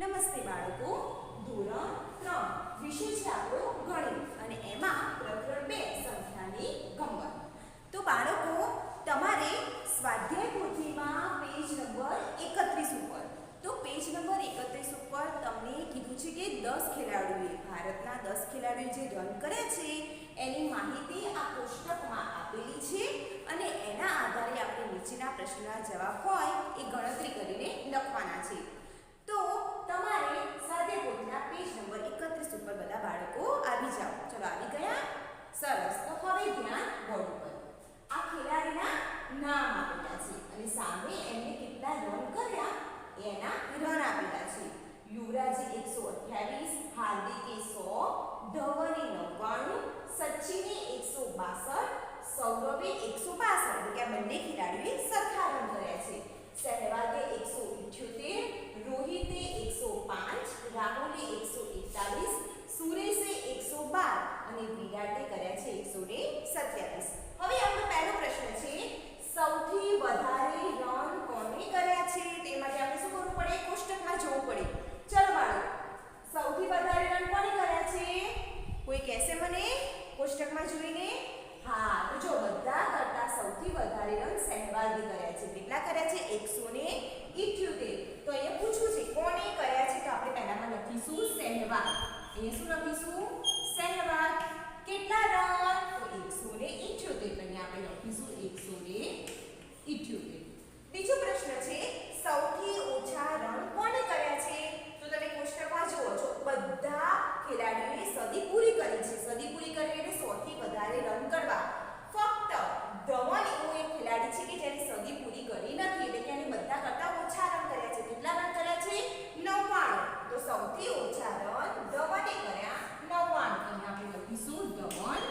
નમસ્તે બાળકો. ધોરણ ત્રણ. વિષય છે આપણો ગણિત. અને એમાં પ્રકરણ બે સંખ્યાની ગમત. તો બાળકો, તમારે સ્વાધ્યાય પોથીમાં પેજ નંબર એકત્રીસ ઉપર. તો પેજ નંબર એકત્રીસ ઉપર તમને કીધું છે કે દસ ખેલાડીઓએ ભારતના દસ ખેલાડીઓ જે રન કરે છે, એની માહિતી આ કોષ્ટકમાં આપેલી છે અને એના આધારે આપણે નીચેના પ્રશ્નના જવાબ હોય એ ગણતરી કરીને લખવાના છે. તમારે સાદે પોથીના પેજ નંબર એકત્રીસ ઉપર બધા બાળકો આવી જાઓ. ચલો આવી ગયા? સરસ. તો હવે ધ્યાન બોર્ડ ઉપર. આ ખેલાડીના નામ આપેલા છે. અને સામે એમને કેટલા રન કર્યા એના રન આપેલા છે યુવરાજે એકસો અઠ્યાવીસ હાર્દિકે સો ધવને નવ્વાણું સચિને એકસો બાસઠ સૌરભે એકસો બાસઠ એટલે કે આ બંને ખેલાડીઓએ સરખા રન કર્યા છે સહેવાગે એકસો ઇઠ્યોતેર રોહિતે એકસો પાંચ રાહુલે એકસો એકતાલીસ, સુરેશે એકસો બાર અને વિરાટે કર્યા છે એકસો ને સત્યાવીસ. હવે આપણો પહેલો પ્રશ્ન છે, સૌથી વધારે રન કોણે કર્યા છે? તે માટે આપણે શું કરવું પડે? કોષ્ટકમાં જોવું પડે. ચલો બાળકો સૌથી વધારે રન કોણે કર્યા છે? કોઈ કહેશે મને? કોષ્ટકમાં જોઈને? હા, તો જો બધા કરતા સૌથી વધારે રન સહેવાગે કર્યા છે. કેટલા કર્યા છે? 178 તો અહીંયા પૂછવું છે, કોને કર્યા છે તો આપણે પહેલામાં સહેવાગ અહીંયા શું લખીશું? સહેવાગ કેટલા રન તો 178 તો અહીંયા આપણે લખીશું 178 બીજો પ્રશ્ન છે, સૌથી ઓછા રન કોને કર્યા છે? તો તમે કોષ્ટકમાં જુઓ છો બધા ખેલાડીઓએ સદી પૂરી કરી છે સદી પૂરી કરી એટલે 100 થી વધારે રન કરવા ફક્ત ધવન એવો એક ખેલાડી છે કે જેને સદી પૂરી કરી નથી એટલે કે એને બધા કરતા ઓછા રન કર્યા છે કેટલા રન કર્યા છે 99 તો સૌથી ઓછા રન ધવને કર્યા 99 અહીંયા આપણે લખીશું ધવન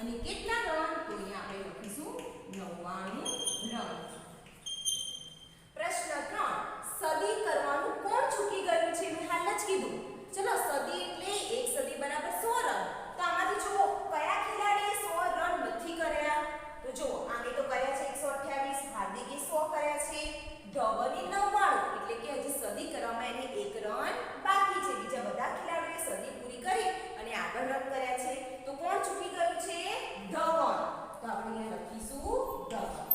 અને કેટલા રન તો અહીંયા આપણે લખીશું 99 રન પ્રશ્ન 3 સદી કરવાનું કોણ ચૂકી ગયું છે મેં હાલ જ કીધું ચલો સદી એટલે એક સદી બરાબર 100 રન તો આમાંથી જુઓ કયા ખેલાડીએ 100 રન નથી કર્યા તો જુઓ આને તો કર્યા છે 128 હાર્દિકે 100 કર્યા છે ધવને 99 એટલે કે હજી સદી કરવામાં એને એક રન બાકી છે બીજા બધા ખેલાડીઓએ સદી પૂરી કરી અને આગળ રન કર્યા છે તો કોણ ચૂકી ગયું છે ધવન તો આપણે અહીંયા લખીશું ધવન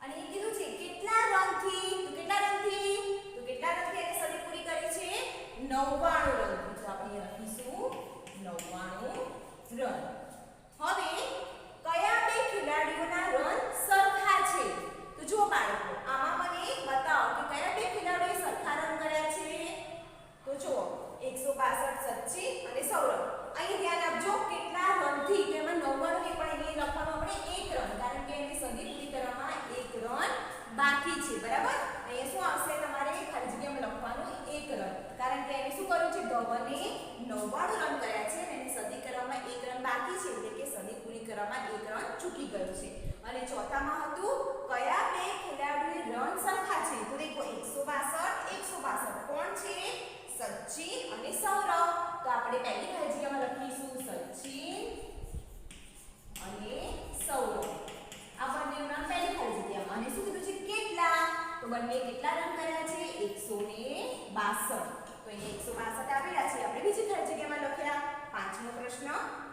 અને એ કીધું છે કેટલા રનથી તો કેટલા રનથી તો કેટલા રનથી એને સદી પૂરી કરી છે 99 રનથી તો આપણે અહીંયા લખીશું 99 રન હવે, કયા બે ખેલાડીઓના રન સરખા છે? તો જો બાળકો, આમાં મને બતાવો કે કયા બે ખેલાડીઓએ સરખા રન કર્યા છે? તો જુઓ 162 સચિન અને સૌરભ. અહીં ધ્યાન આપજો, કેટલા રનથી તો એમાં 99 કે પણ અહીં લખવાનું આપણે એક રન, કારણ કે એને પૂરી કરવામાં એક રન બાકી છે, બરાબર? અહીંયા શું આવશે? તમારે ખાલી જગ્યામાં લખવાનું, એક રન. કારણ કે એને શું કર્યું છે? ધવને 99 રન કર્યા છે અને એની સદી કરવામાં એક રન બાકી છે એટલે કે સદી પૂરી કરવામાં એક રન ચૂકી ગયું છે. અને ચોથામાં હતું કયા બે ખેલાડીઓએ રન સરખા છે? તો દેખો 162 162 કોણ છે? સચિન અને સૌરવ તો આપણે પહેલી ખાલી જગ્યામાં લખીશું સચિન અને સૌરભ આ બંનેનું નામ પહેલી ખાલી જગ્યામાં અને શું કીધું છે કેટલા તો બંને કેટલા રન કર્યા છે 162 તો અહીંયા 162 આપેલા છે આપણે બીજી ખાલી જગ્યામાં લખ્યા પાંચમો પ્રશ્ન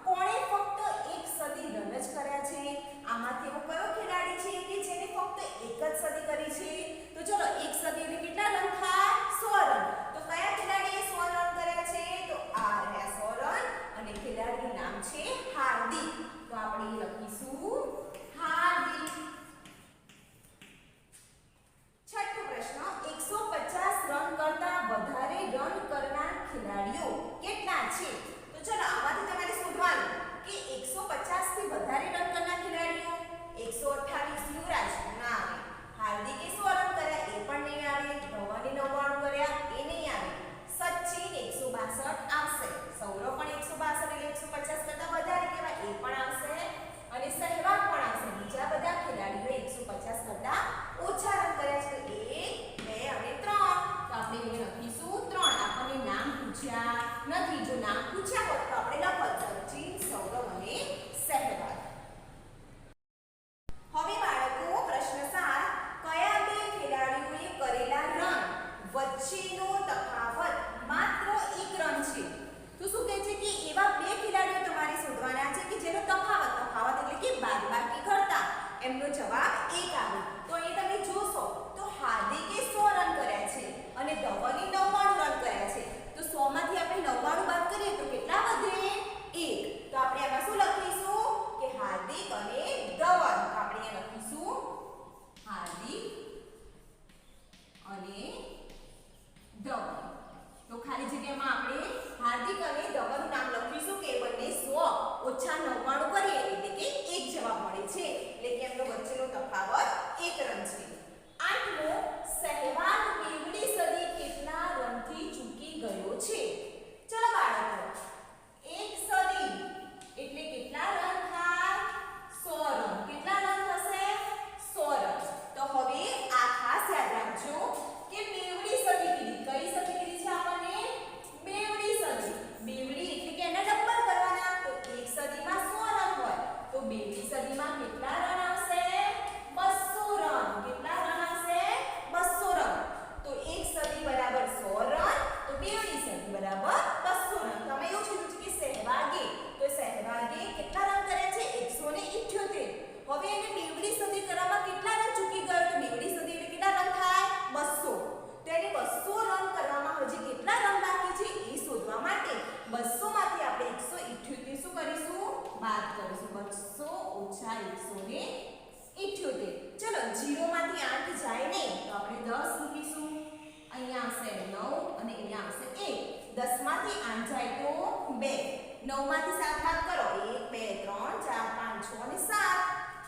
કોણે ફક્ત એક સદી રન જ કર્યા છે આમાંથી એવો કયો ખેલાડી છે કે જેને ફક્ત એક જ સદી કરી છે તો ચલો એક સદી એટલે કેટલા રન થાય 100 રન તો કયા ખેલાડીએ 100 રન કર્યા છે તો આ રહ્યા 100 રન અને ખેલાડીનું નામ છે હાર્દિક તો આપણે અહીં લખીશું હાર્દિક છઠ્ઠો પ્રશ્ન 150 રન કરતા વધારે રન કરનાર ખેલાડીઓ કેટલા છે વચ્ચેનો તફાવત માત્ર એક રન છે. તો શું કહે છે કે એવા બે ખેલાડીઓ તમારે શોધવાના છે કે જેનો તફાવત તફાવત એટલે કે બાદબાકી કરતા? એમનો જવાબ એક આવે. દસમાંથી આઠ જાય તો બે. નવમાંથી સાત બાદ કરો. એક, બે, ત્રણ, ચાર, પાંચ, છ અને સાત.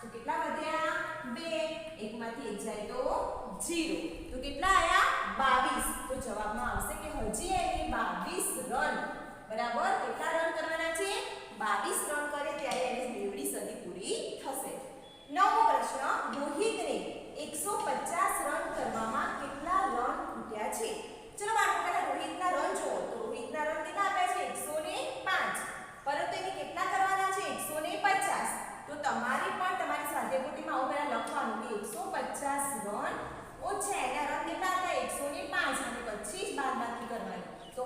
તો કેટલા વધ્યા બે? એકમાંથી એક જાય તો જીરો. તો કેટલા આવ્યા બાવીસ. તો જવાબમાં આવશે કે હજી એની બાવીસ રન. બરાબર? કેટલા રન કરવાના છે? બાવીસ રન કરે ત્યારે એની બેવડી સદી પૂરી થશે.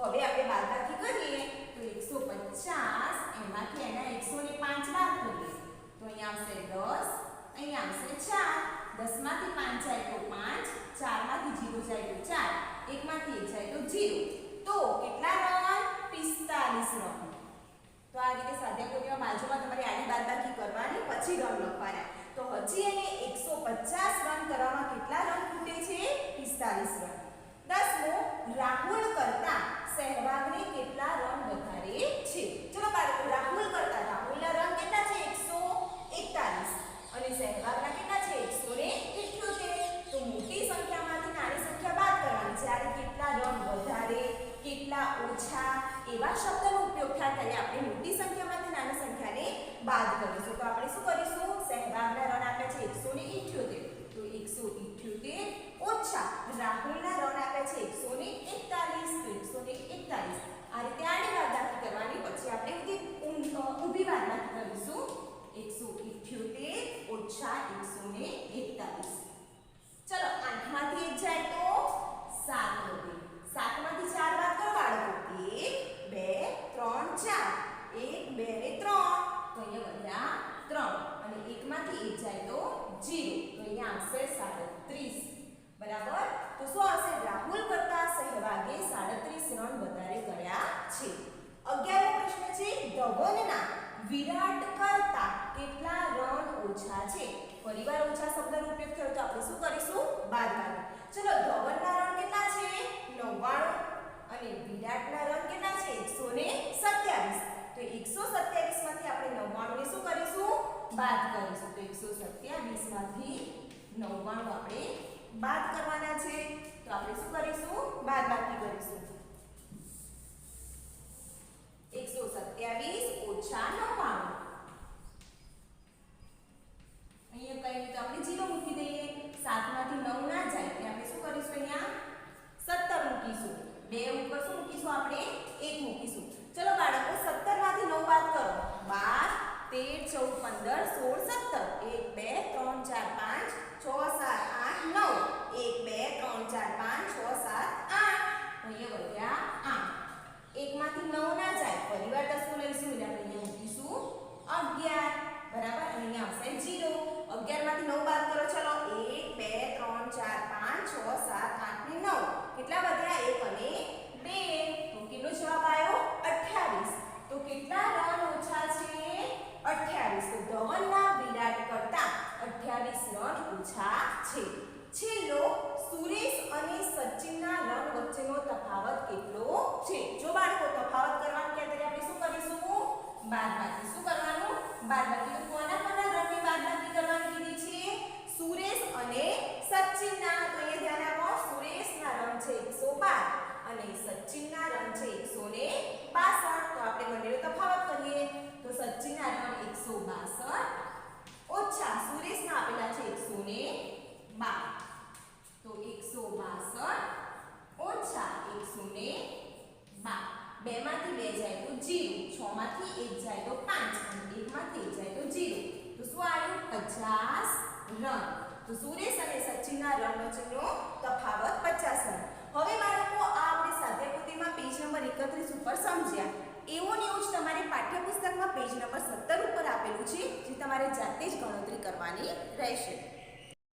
હવે આપણે બાદબાકી કરીએ તો એકસો પચાસ, એમાંથી એના એકસો ને પાંચ બાદ કરીએ. તો અહીંયા આવશે દસ, અહીંયા આવશે ચાર. દસમાંથી પાંચ જાય તો પાંચ, ચારમાંથી જીરો જાય તો ચાર, એકમાંથી એક જાય તો જીરો. તો કેટલા રન પિસ્તાલીસ રન તો આ રીતે સ્વાધ્યાય કોટીમાં બાજુમાં તમારે આની બાદબાકી કરવાની, પછી રન લખવાના. આવશે સાડત્રીસ બરાબર તો શું આવશે રાહુલ કરતા સહેવાગે સાડત્રીસ રન વધારે કર્યા છે. અગિયારમો પ્રશ્ન છે ધવનના વિરાટ કરતા કેટલા રન ઓછા છે? ફરીવાર ઓછા શબ્દનો ઉપયોગ થયો તો આપણે શું કરીશું? બાદ બાદ ચલો ધવનના રન કેટલા છે? નવ્વાણું. અને વિરાટના રન નવ્વાણું આપણે બાદ કરવાના છે. તો આપણે શું કરીશું? બાદ બાકી કરીશું. એકસો સત્યાવીસ ઓછા નવ્વાણું. અહીંયા કઈ તો આપણે જીરો મૂકી દઈએ? સાતમાંથી નવ ના જાય. એટલે આપણે શું કરીશું અહીંયા? સત્તર મૂકીશું. બે ઉપર શું મૂકીશું આપણે? એક મૂકીશું. ચલો બાળકો, સત્તરમાંથી નવ બાદ કરો. બાર, તેર, ચૌદ, પંદર, સોળ to 0 માંથી એક જાય તો 5 અને એક માંથી એક જાય તો 0 તો શું આવ્યું? 50 રન તો સુરેશ અને સચિનના રન તફાવત 50 રન હવે બાળકો, આ આપણે સ્વાધ્યાય પોથીમાં પેજ નંબર 31 ઉપર સમજ્યા. એવો ને એવું તમારે પાઠ્યપુસ્તકમાં પેજ નંબર 17 ઉપર આપેલું છે, જે તમારે જાતે જ ગણતરી કરવાની રહેશે.